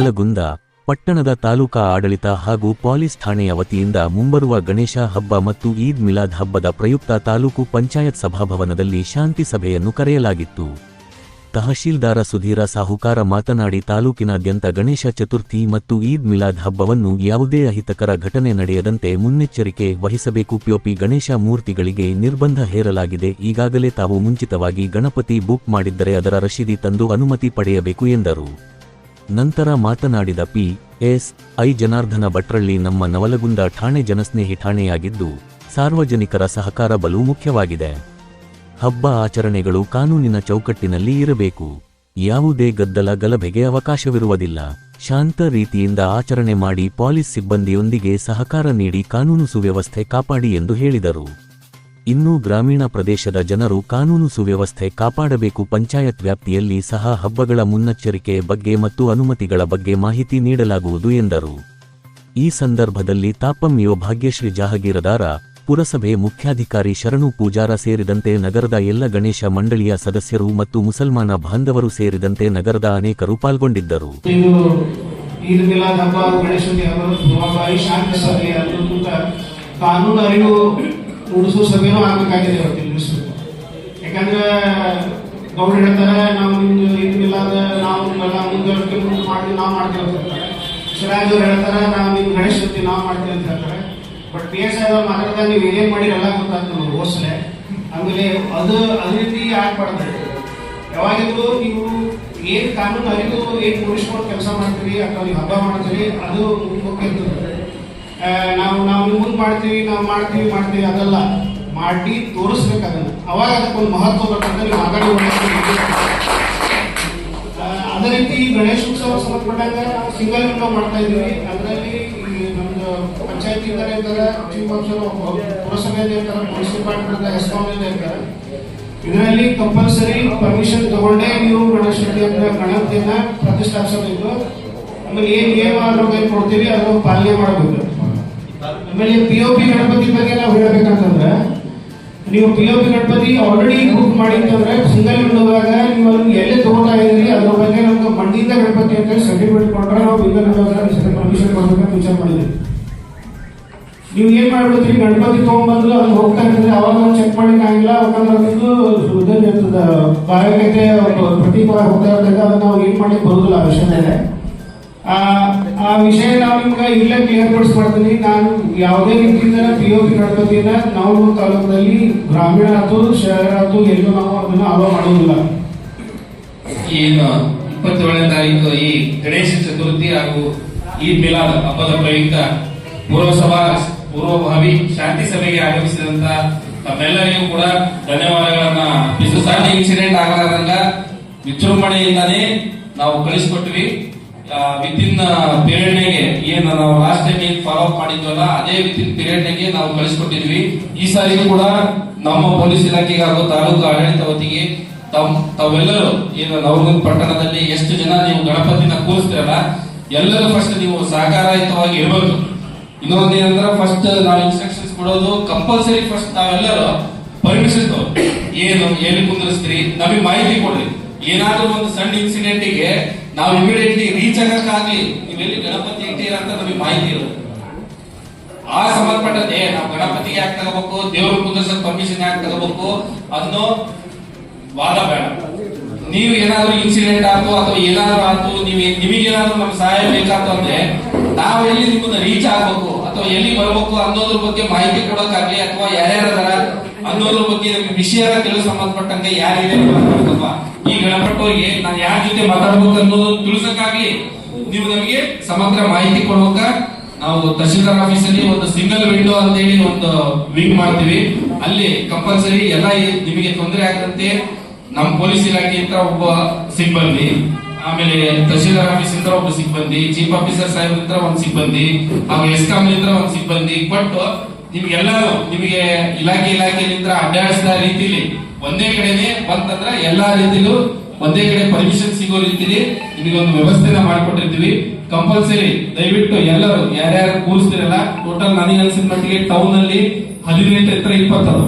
ನವಲಗುಂದ ಪಟ್ಟಣದ ತಾಲೂಕಾ ಆಡಳಿತ ಹಾಗೂ ಪೊಲೀಸ್ ಠಾಣೆಯ ವತಿಯಿಂದ ಮುಂಬರುವ ಗಣೇಶ ಹಬ್ಬ ಮತ್ತು ಈದ್ ಮಿಲಾದ್ ಹಬ್ಬದ ಪ್ರಯುಕ್ತ ತಾಲೂಕು ಪಂಚಾಯತ್ ಸಭಾಭವನದಲ್ಲಿ ಶಾಂತಿ ಸಭೆಯನ್ನು ಕರೆಯಲಾಗಿತ್ತು. ತಹಶೀಲ್ದಾರ ಸುಧೀರ ಸಾಹುಕಾರ ಮಾತನಾಡಿ, ತಾಲೂಕಿನಾದ್ಯಂತ ಗಣೇಶ ಚತುರ್ಥಿ ಮತ್ತು ಈದ್ ಮಿಲಾದ್ ಹಬ್ಬವನ್ನು ಯಾವುದೇ ಅಹಿತಕರ ಘಟನೆ ನಡೆಯದಂತೆ ಮುನ್ನೆಚ್ಚರಿಕೆ ವಹಿಸಬೇಕು. ಪ್ಯೋಪಿ ಗಣೇಶ ಮೂರ್ತಿಗಳಿಗೆ ನಿರ್ಬಂಧ ಹೇರಲಾಗಿದೆ. ಈಗಾಗಲೇ ತಾವು ಮುಂಚಿತವಾಗಿ ಗಣಪತಿ ಬುಕ್ ಮಾಡಿದ್ದರೆ ಅದರ ರಶೀದಿ ತಂದು ಅನುಮತಿ ಪಡೆಯಬೇಕು ಎಂದರು. ನಂತರ ಮಾತನಾಡಿದ P, S, I Janardhana Bhatralli ನಮ್ಮ ನವಲಗುಂದ ಠಾಣೆ ಜನಸ್ನೇಹಿ ಠಾಣೆಯಾಗಿದ್ದು, ಸಾರ್ವಜನಿಕರ ಸಹಕಾರ ಬಲು ಮುಖ್ಯವಾಗಿದೆ. ಹಬ್ಬ ಆಚರಣೆಗಳು ಕಾನೂನಿನ ಚೌಕಟ್ಟಿನಲ್ಲಿ ಇರಬೇಕು. ಯಾವುದೇ ಗದ್ದಲ ಗಲಭೆಗೆ ಅವಕಾಶವಿರುವುದಿಲ್ಲ. ಶಾಂತ ರೀತಿಯಿಂದ ಆಚರಣೆ ಮಾಡಿ ಪೊಲೀಸ್ ಸಿಬ್ಬಂದಿಯೊಂದಿಗೆ ಸಹಕಾರ ನೀಡಿ ಕಾನೂನು ಸುವ್ಯವಸ್ಥೆ ಕಾಪಾಡಿ ಎಂದು ಹೇಳಿದರು. ಇನ್ನು ಗ್ರಾಮೀಣ ಪ್ರದೇಶದ ಜನರು ಕಾನೂನು ಸುವ್ಯವಸ್ಥೆ ಕಾಪಾಡಬೇಕು ಪಂಚಾಯತ್ ವ್ಯಾಪ್ತಿಯಲ್ಲಿ ಸಹ ಹಬ್ಬಗಳ ಮುನ್ನೆಚ್ಚರಿಕೆ ಬಗ್ಗೆ ಮತ್ತು ಅನುಮತಿಗಳ ಬಗ್ಗೆ ಮಾಹಿತಿ ನೀಡಲಾಗುವುದು ಎಂದರು. ಈ ಸಂದರ್ಭದಲ್ಲಿ ತಾಪಂ ಯುವ ಭಾಗ್ಯಶ್ರೀ ಜಹಗೀರದಾರ, ಪುರಸಭೆ ಮುಖ್ಯಾಧಿಕಾರಿ ಶರಣು ಪೂಜಾರ ಸೇರಿದಂತೆ ನಗರದ ಎಲ್ಲ ಗಣೇಶ ಮಂಡಳಿಯ ಸದಸ್ಯರು ಮತ್ತು ಮುಸಲ್ಮಾನ ಬಾಂಧವರು ಸೇರಿದಂತೆ ನಗರದ ಅನೇಕರು ಪಾಲ್ಗೊಂಡಿದ್ದರು. ಕಾನೂನು ಮೂಡಿಸುವ ಸಭೆನೂ ಆಗ್ಬೇಕಾಗಿದೆ ಇವತ್ತಿನ ದಿವಸ ಯಾಕಂದ್ರೆ ಗೌಡ್ರು ಹೇಳ್ತಾರೆ, ನಾವು ನಿಮ್ದು ಮಿಲಾದ್ ನಾವು ನಿಮ್ಮೆಲ್ಲ ಮುಂದೆ ಮುಂದೆ ಮಾಡಿ ನಾವು ಮಾಡ್ತೀವಿ ಅಂತ ಹೇಳ್ತಾರೆ. ಶಿವರಾಜ್ ಅವ್ರು ಹೇಳ್ತಾರೆ, ನಾವು ನಿಮ್ಗೆ ಗಣೇಶ ನಾವು ಮಾಡ್ತೀವಿ ಅಂತ ಹೇಳ್ತಾರೆ. ಬಟ್ ಪಿ ಎಸ್ ಐ ಮಾತಾಡಿದಾಗ ನೀವು ಏನೇನು ಮಾಡಿ ಎಲ್ಲ ಗೊತ್ತಾಗ್ತದೆ ನಮ್ಗೆ ಆಮೇಲೆ ಅದು ಅದ ರೀತಿ ಆಗ್ಬಾರ್ದು. ಯಾವಾಗಿದ್ರು ನೀವು ಏನು ಕಾನೂನು ಅರಿವು ಏನ್ ಮುಗಿಸ್ಕೊಂಡು ಕೆಲಸ ಮಾಡ್ತೀರಿ ಅಥವಾ ನೀವು ಹಬ್ಬ ಮಾಡ್ತೀರಿ ಅದು ಮುಖ್ಯ ಇರ್ತದೆ. ಮಾಡ್ತೀವಿ ನಾವು ಮಾಡ್ತೀವಿ ಮಾಡ್ತೀವಿ ಅದಲ್ಲ. ಮಾಡಿ ತೋರಿಸ್ಬೇಕು ಅದನ್ನು. ಅವಾಗ ಅದಕ್ಕೊಂದು ಮಹತ್ವ ಬರ್ತದೆ, ನೀವು ಅದೇ ರೀತಿ ಗಣೇಶ ಉತ್ಸವ ಸಂಬಂಧಪಟ್ಟಾಗ ನಾವು ಸಿಂಗಲ್ ವಿಂಡೋ ಮಾಡ್ತಾ ಇದೀವಿ ಅದರಲ್ಲಿ ನಮ್ದು ಪಂಚಾಯತ್ ಇದ್ದಾರೆ ಇರ್ತಾರೆ ಚೀಫ್ ಆಫೀಸರ್ ಪುರಸಭೆಯಲ್ಲಿ ಇರ್ತಾರೆ ಪೊಲೀಸ್ ಡಿಪಾರ್ಟ್ಮೆಂಟ್ ಎಸ್ಕಾಮ್ನಿಂದ ಇರ್ತಾರೆ ಇದರಲ್ಲಿ ಕಂಪಲ್ಸರಿ ಪರ್ಮಿಷನ್ ತಗೊಂಡೇ ನೀವು ಗಣೇಶ ಗಣಪತಿಯನ್ನ ಪ್ರತಿಷ್ಠಾಪಿಸಬೇಕು. ಆಮೇಲೆ ಏನು ನಿಯಮ ಆರೋಗ್ಯ ಕೊಡ್ತೀವಿ, ಅದನ್ನು ಪಾಲನೆ ಮಾಡಬೇಕು. ಆಮೇಲೆ ಪಿ ಒ ಪಿ ಗಣಪತಿ ಬಗ್ಗೆ ನಾವು ಹೇಳಬೇಕಂತಂದ್ರೆ, ನೀವು P O P Ganapati already book ಮಾಡಿತ್ತಂದ್ರೆ single ವಿಂಡೋದಾಗ ನೀವು ಅದನ್ನ ಎಲ್ಲೇ ತಗೋತಾ ಇದ್ರಿ ಅದ್ರ ಬಗ್ಗೆ ನಮ್ಗೆ ಮಂಡಿಯಿಂದ ಗಣಪತಿ ಅಂತ ಸರ್ಟಿಫಿಕೇಟ್ ಕೊಟ್ಟರೆ ನಾವು ವಿಂಡೋದಾಗ ಪರ್ಮಿಷನ್ ಕೊಡ್ಬೇಕಂತ ವಿಚಾರ ಮಾಡಿದ್ವಿ. ನೀವು ಏನ್ ಮಾಡ್ಬಿಡ್ತೀರಿ, ಗಣಪತಿ ತಗೊಂಡ್ಬಂದ್ರು ಅಲ್ಲಿ ಹೋಗ್ತಾ ಇರ್ತದೆ ಅವಾಗ ಒಂದು ಚೆಕ್ ಮಾಡಿಕ್ ಆಗಿಲ್ಲ ಅದೊಂದು ಇದನ್ನ ಇರ್ತದ ಹೋಗ್ತಾ ಇರ್ತದೆ ಅದನ್ನ ನಾವು ಏನ್ ಮಾಡಿ ಬರುದಿಲ್ಲ ಆ ವಿಷಯದಲ್ಲಿ. ಆ ವಿಷಯ ನಾವು ನಿಮ್ಗೆ ಇಲ್ಲೇ ಕ್ಲಿಯರ್ ಪಡಿಸ್ಕೊಡ್ತೀನಿ. ನಾನು ಯಾವುದೇ ರೀತಿಯಿಂದ ಪಿ ಒ ಪಿ ನಡ್ಕೋತಿಲ್ಲ ನಾವು ತಾಲೂಕಿನಲ್ಲಿ ಗ್ರಾಮೀಣ ಆಯ್ತು, ಶಹರ ಆಯ್ತು, ಎಲ್ಲೂ ನಾವು ಅದನ್ನ ಅಲೋ ಮಾಡೋದಿಲ್ಲ. ಏನು, ಇಪ್ಪತ್ತೇಳನೇ ತಾರೀಕು ಈ ಗಣೇಶ ಚತುರ್ಥಿ ಹಾಗೂ ಈದ್ ಮಿಲಾದ್ ಹಬ್ಬದ ಪ್ರಯುಕ್ತ ಪೂರ್ವಸಭಾ ಪೂರ್ವಭಾವಿ ಶಾಂತಿ ಸಭೆಗೆ ಆಗಮಿಸಿದಂತ ತಮ್ಮೆಲ್ಲರಿಗೂ ಕೂಡ ಧನ್ಯವಾದಗಳನ್ನ ಸಣ್ಣ ಇನ್ಸಿಡೆಂಟ್ ಆಗಲಾರ್ದಂಗ ವಿಜೃಂಭಣೆಯಿಂದಾನೇ ನಾವು ಕಳಿಸ್ಕೊಟ್ವಿ. ವಿತ್ ಇನ್ ಪೀರಿಯಡ್ ಏನು ನಾವು ಲಾಸ್ಟ್ ಟೈಮ್ ಏನ್ ಫಾಲೋ ಅಪ್ ಮಾಡಿದ್ವಲ್ಲ, ಅದೇ ವಿತಿನ್ ಪೀರಿಯಡ್ ನಾವು ಕಳಿಸ್ಕೊಟ್ಟಿದ್ವಿ. ಈ ಸಾರಿ ಕೂಡ ನಮ್ಮ ಪೊಲೀಸ್ ಇಲಾಖೆಗೆ ಹಾಗೂ ತಾಲೂಕು ಆಡಳಿತ ವತಿಗೆ ತಾವೆಲ್ಲರೂ ಏನು ನವಲಗುಂದ ಪಟ್ಟಣದಲ್ಲಿ ಎಷ್ಟು ಜನ ನೀವು ಗಣಪತಿನ ಕೂರಿಸ್ತೀರಲ್ಲ, ಎಲ್ಲರೂ ಫಸ್ಟ್ ನೀವು ಸಹಕಾರಯುತವಾಗಿ ಇರಬೇಕು ಇನ್ನೊಂದು ಏನಂದ್ರೆ ಫಸ್ಟ್ ನಾವು ಇನ್ಸ್ಟ್ರಕ್ಷನ್ಸ್ ಕೊಡೋದು ಕಂಪಲ್ಸರಿ ಫಸ್ಟ್ ನಾವೆಲ್ಲರೂ ಪರ್ಮಿಷನ್ ಏನು, ಎಲ್ಲಿ ಕುಂದಿರಿಸ್ತೀರಿ? ನಮಗೆ ಮಾಹಿತಿ ಕೊಡ್ರಿ. ಏನಾದ್ರೂ ಒಂದು ಸಣ್ಣ ಇನ್ಸಿಡೆಂಟ್ಗೆ ನಾವು ಇಮಿಡಿಯೇಟ್ಲಿ ರೀಚ್ ಆಗಕ್ಕಾಗ್ಲಿ ನೀವೆಲ್ಲಿ ಗಣಪತಿ ಇಟ್ಟಿರ ಅಂತ ನಮಗೆ ಮಾಹಿತಿ ಇರುತ್ತೆ ಆ ಸಂಬಂಧಪಟ್ಟಂತೆ ನಾವು ಗಣಪತಿಗೆ ಯಾಕೆ ತಗೋಬೇಕು? ದೇವ್ರ ಕುಂದರ್ಸಕ್ ಪರ್ಮಿಷನ್ ಯಾಕೆ ತಗೋಬೇಕು? ಅನ್ನೋ ವಾದ ಬೇಡ. ನೀವು ಏನಾದ್ರೂ ಇನ್ಸಿಡೆಂಟ್ ಆಯ್ತು ಅಥವಾ ಏನಾದ್ರೂ ಆಯ್ತು, ನೀವು ನಿಮಗೇನಾದ್ರೂ ನಮ್ಗೆ ಸಹಾಯ ಬೇಕಾಯ್ತು ಅಂದ್ರೆ ನಾವು ಎಲ್ಲಿ ನಿಮ್ಮನ್ನ ರೀಚ್ ಆಗ್ಬೇಕು ಅಥವಾ ಎಲ್ಲಿ ಬರ್ಬೇಕು ಅನ್ನೋದ್ರ ಬಗ್ಗೆ ಮಾಹಿತಿ ಕೊಡೋಕ್ಕಾಗ್ಲಿ ಅಥವಾ ಯಾರ್ಯಾರ ಅನ್ನೋದ್ರ ಬಗ್ಗೆ ನಮ್ಗೆ ವಿಷಯ ಕೆಲವು ಸಂಬಂಧಪಟ್ಟಂಗೆ ಯಾರಿದೆ ಮಾತಾಡ್ಬೇಕಪ್ಪ ಈ ಗಣಪಟ್ಟವರಿಗೆ ನಾನು ಯಾರ ಜೊತೆ ಮಾತಾಡ್ಬೇಕು ಅನ್ನೋದು ತಿಳಿಸಕ್ಕಾಗ್ಲಿ ನೀವು ನಮಗೆ ಸಮಗ್ರ ಮಾಹಿತಿ ಕೊಡುವಾಗ ನಾವು ತಹಶೀಲ್ದಾರ್ ಆಫೀಸ್ ಅಲ್ಲಿ ಒಂದು ಸಿಂಗಲ್ ವಿಂಡೋ ಅಂತ ಹೇಳಿ ಒಂದು ವಿಂಗ್ ಮಾಡ್ತೀವಿ. ಅಲ್ಲಿ ಕಂಪಲ್ಸರಿ ಎಲ್ಲ ನಿಮಗೆ ತೊಂದರೆ ಆಗದಂತೆ ನಮ್ಮ ಪೊಲೀಸ್ ಇಲಾಖೆಯಿಂದ ಒಬ್ಬ ಸಿಬ್ಬಂದಿ, ಆಮೇಲೆ ತಹಶೀಲ್ದಾರ್ ಆಫೀಸ್ ಇಂದ ಒಬ್ಬ ಸಿಬ್ಬಂದಿ, ಚೀಫ್ ಆಫೀಸರ್ ಸಾಹೇಬ್ರಿಂದ ಒಂದು ಸಿಬ್ಬಂದಿ, ಹಾಗೂ ಎಸ್ಕಾಮ್ ಇಂದ ಒಂದು ಸಿಬ್ಬಂದಿ ಕೊಟ್ಟು ನಿಮ್ಗೆಲ್ಲರೂ ನಿಮಗೆ ಇಲಾಖೆ ಇಲಾಖೆಯಿಂದ ಅಭ್ಯಾಸದ ರೀತಿಲಿ ಒಂದೇ ಕಡೆನೆ ಬಂತಂದ್ರೆ ಎಲ್ಲಾ ರೀತಿಲೂ ಒಂದೇ ಕಡೆ ಪರ್ಮಿಷನ್ ಸಿಗೋ ರೀತಿಲಿ ನಿಮಗೆ ಒಂದು ವ್ಯವಸ್ಥೆನ ಮಾಡ್ಕೊಟ್ಟಿರ್ತೀವಿ. ಕಂಪಲ್ಸರಿ ದಯವಿಟ್ಟು ಎಲ್ಲರೂ ಯಾರ್ಯಾರು ಕೂರಿಸ್ತಿರಲ್ಲ ಟೋಟಲ್ ನನಗೆ ಅನ್ಸಿದ ಮಟ್ಟಿಗೆ ಟೌನ್ ಅಲ್ಲಿ ಹದಿನೆಂಟು ಎತ್ತರ ಇಪ್ಪತ್ತದು.